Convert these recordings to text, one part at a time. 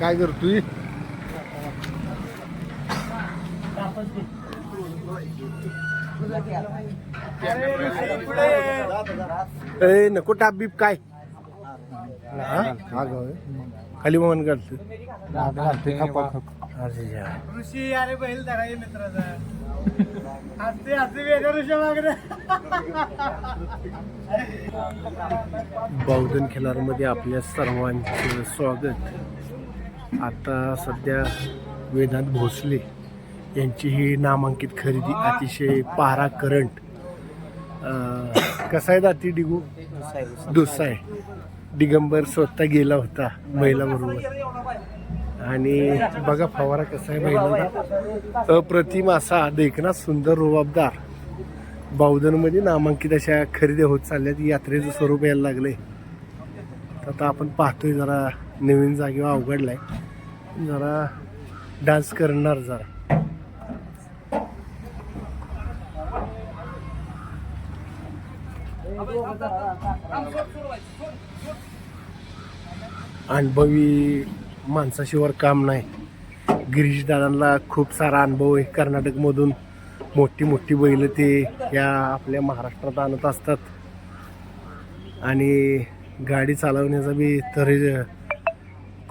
काय करतोय ए नको टाप बीप काय हा? गाव. खाली मन यार. ऋषी अरे बैल धरा मित्राचा हसते हसते वेगळं ऋषी मागणं बावधन खिलारमध्ये आपल्या सर्वांचे स्वागत आता सध्या वेदांत भोसले यांची ही नामांकित खरेदी अतिशय पारा करंट. कसा आहे दाती डिगू? दुसरा आहे. दिगंबर स्वतः गेला होता महिलाबरोबर आणि बघा फवारा कसा आहे महिलांना अप्रतिम असा देखना सुंदर रुबाबदार. बावधनमध्ये नामांकित अशा खरेदी होत चालल्या यात्रेचं स्वरूप यायला लागले आता आपण पाहतोय जरा नवीन जागेवर अवघडला आहे जरा डान्स करणार जरा. अनुभवी माणसाशिवाय काम नाही. गिरीश दादांना खूप सारा अनुभव आहे. कर्नाटकमधून मोठी मोठी बैल ते या आपल्या महाराष्ट्रात आणत असतात. आणि गाडी चालवण्याचा बी तरी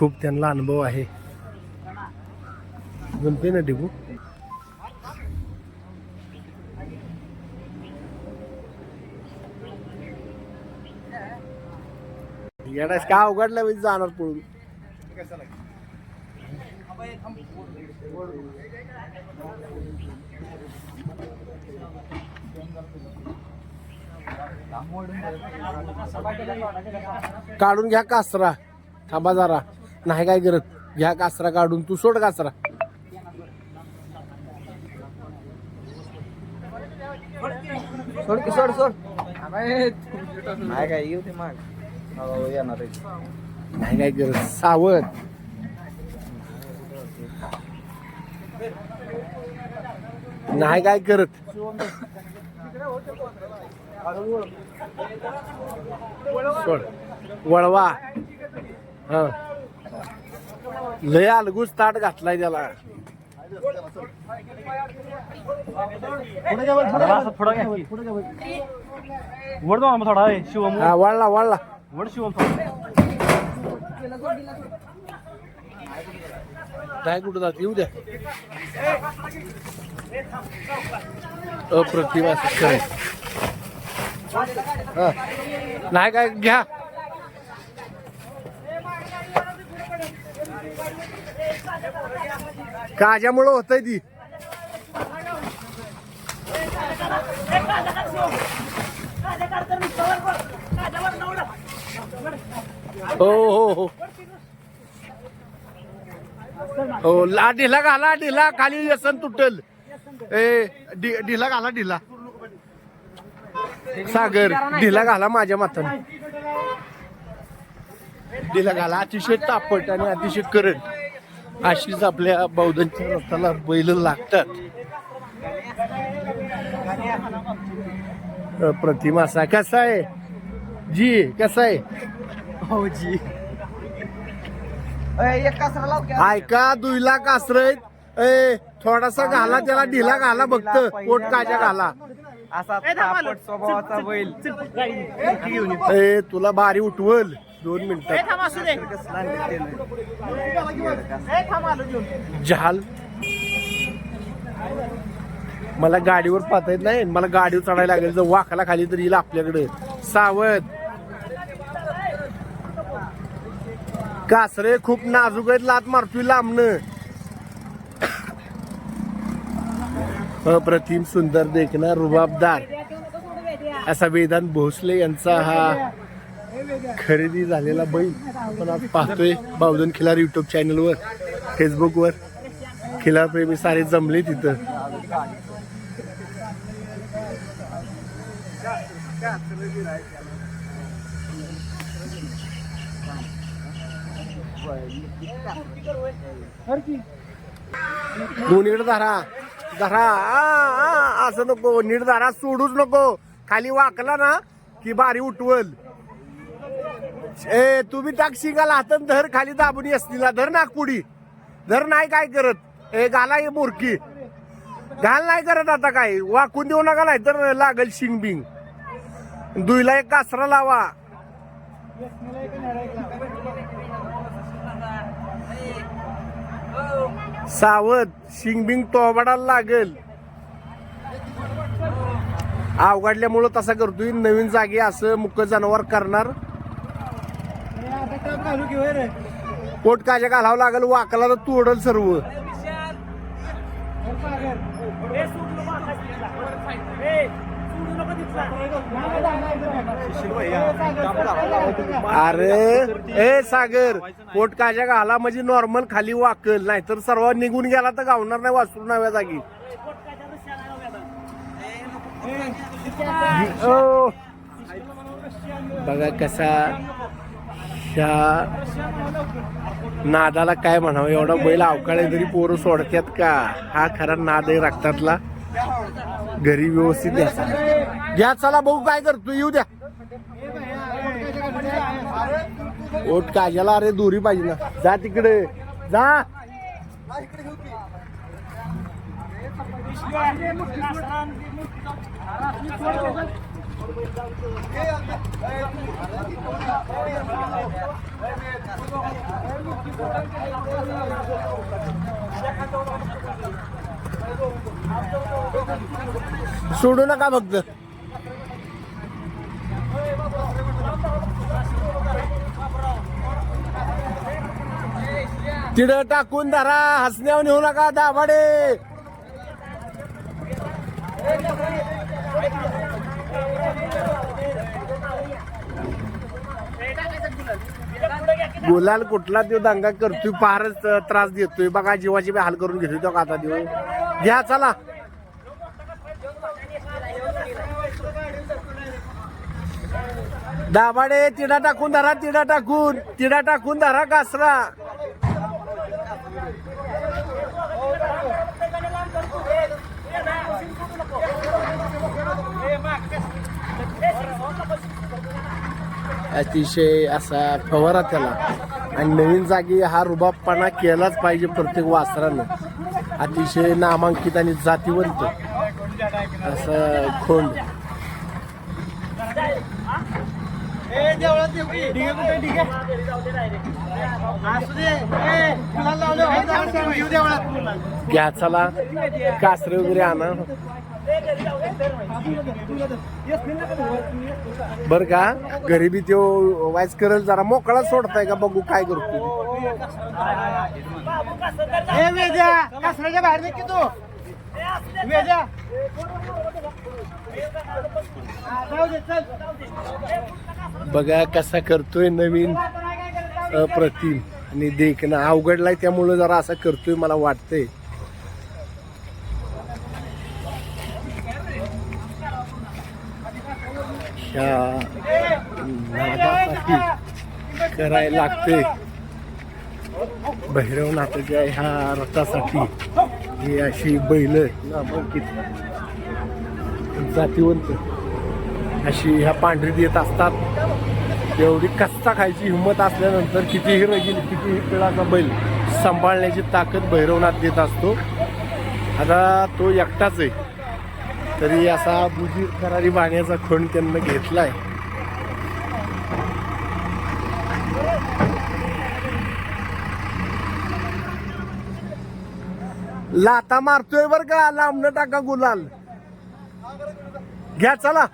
खूप त्यांना अनुभव आहे. जमते ना टिपू येण्यास का उघडलं मी जाणार पळून? काढून घ्या कासरा. थांबा जरा. नाही काय करत? घ्या कासरा काढून तू सोड कासरा. सोड की सोड सोड. नाही काय येऊ ते माग. येणार आहे. नाही काय करत सावध. नाही काय करत. सोड. वळवा. हा. लय अलगूच ताट घातलाय त्याला. वड दो थोडा शिवम. हा वळला वड शिवम थोडा. नाही कुठं जात? येऊ द्या. अप्रतिम असं. हा. नाही काय घ्या. काज्यामुळं होतंय ती. हो हो हो. हो ला ढिला घाला ढिला. खाली व्यसन तुटल. ए ढि- ढिला घाला ढिला. सागर ढिला घाला माझ्या माताने ढिला घाला अतिशय तापट आणि अतिशय करंट. अशीच आपल्या बौद्धांच्या रथाला बैल लागतात. प्रतिमा असा कसा आहे? जी कसा आहे? हो जी. एक कासरा लाव की. ऐका दुईला कासरत ए थोडासा घाला त्याला ढिला घाला फक्त. पोट काच्या घाला. असा स्वभावाचा बैल. ए तुला भारी उठवल. दोन मिनिटात. जहाल. मला गाडीवर पाहता येत नाही. मला गाडीवर चढायला लागेल. जर वाखाला खाली तर येईल आपल्याकडे. सावध. कासरे खूप नाजूक आहेत. लात मारतोय लांबनं. अप्रतिम सुंदर देखना रुबाबदार. असा वेदांत भोसले यांचा हा खरेदी झालेला बैल आपण आज पाहतोय बावधन खिलार युट्यूब चॅनलवर फेसबुकवर खिलार प्रेमी सारे जमले तिथं. दोन्हीकडे धरा. धरा. असं नको. नीट धरा. सोडूच नको. खाली वाकला ना की बारी उठवल. ए तुम्ही टाक शिंगाला हातन धर खाली दाबून असतीला धर नागपुडी धर नाही काय करत. ए गाला ये मोरकी. घाल नाही करत आता काय. वाकून देऊ नका नाही तर लागल शिंग बिंग. दुईला एक कासरा लावा. सावध. शिंगबिंग तोबडाला लागेल. अवघडल्यामुळं तसा करतोय. नवीन जागी असं मुक जनावर करणार. पोट काच्या घालावं लागेल वाकला तर तोडल सर्व. अरे ए सागर पोट काच्या घाला म्हणजे नॉर्मल खाली वाकल नाही तर सर्व निघून गेला तर गावणार नाही वासरू नव्या जागी. ओ. बघा कसा ह्या नादाला काय म्हणावं? एवढा बैल अवकाळे तरी पोरं सोडत्यात का? हा खरा नाद आहे रक्तातला. घरी व्यवस्थित घ्या चला भाऊ काय करतो येऊ द्या. ओट काजाला अरे दोरी पाहिजे ना. जा तिकडे. जा. सोडू नका फक्त. तिड टाकून धरा हसण्यावर नेऊ नका दाभाडे. गुलाल कुठला तो दंगा करतोय फारच त्रास देतोय. बघा जीवाची हाल करून घेतोय तो आता देऊ. घ्या चला. दाभाडे तिडा टाकून धरा तिडा टाकून. तिडा टाकून धरा कासरा. अतिशय असा फवारा त्याला. आणि नवीन जागी हा रुबाबपणा केलाच पाहिजे प्रत्येक वासरानं. अतिशय नामांकित आणि जातीवंत. असं खोंड. घ्या चला कासरे वगैरे आणा. बर का? गरिबी त्यो वाईस करल जरा मोकळा सोडताय का? बघू काय करतो बाहेर निघ तू. बघा कसा करतोय नवीन अप्रतिम. आणि देखणं अवघडलाय त्यामुळं जरा असा करतोय मला वाटतंय. ह्या नादासाठी करायला लागते. भैरवनाथाच्या ह्या रथासाठी ही अशी बैल नामांकित जातीवंत अशी ह्या पांढरी देत असतात. एवढी कच्चा खायची हिंमत असल्यानंतर कितीही रगील कितीही पिळाचा बैल सांभाळण्याची ताकद भैरवनाथ देत असतो. आता तो एकटाच आहे. तरी असा बुजी करारी पाण्याचा खण त्यांना घेतलाय. लाता मारतोय बर का लांबनं टाका गुलाल. घ्या चला.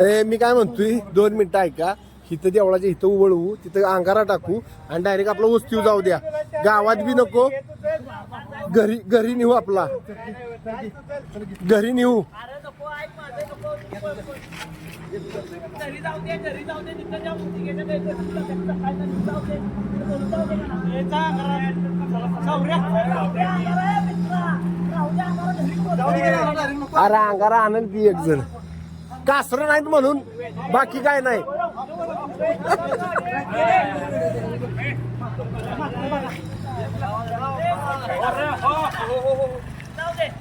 ए मी काय म्हणतोय दोन मिनिटं ऐका. इथं देवळाच्या इथं उवळवू तिथं अंगारा टाकू आणि डायरेक्ट आपला वस्तीव जाऊ द्या. गावात बी नको. घरी घरी नेऊ आपला. घरी नेऊ. अरे अंगारा आणल की एक जण. कासर नाहीत म्हणून बाकी काय नाही.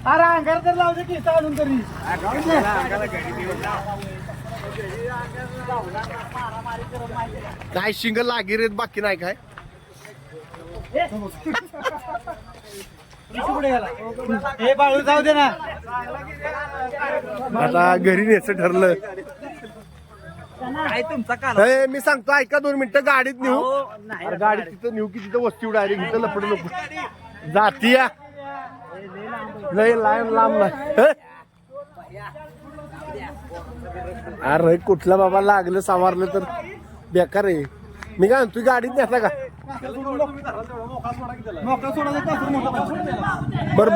अरे अंगार तर लावते की चालून तरी काय शिंग लागे रे बाकी नाही काय. हे बाळू जाऊ दे ना. आता घरी न्यायचं ठरलं. काय तुमचा काल ए, मी सांगतो ऐका दोन मिनिटं गाडीत नेऊ अरे गाडीत तिथं नेऊ की तिथं वस्ती डायरेक्ट इथं लपडू नको जाती या लय लांब लांब नाही हे? अरे कुठलं बाबा लागलं सावारलं तर बेकार आहे मी काय म्हणतो गाडीत नेता का बर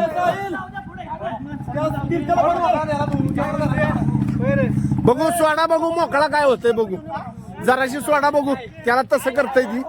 बघू सोडा बघू मोकळा काय होतंय बघू. जराशी सोडा बघू. त्याला तसं करतय ती.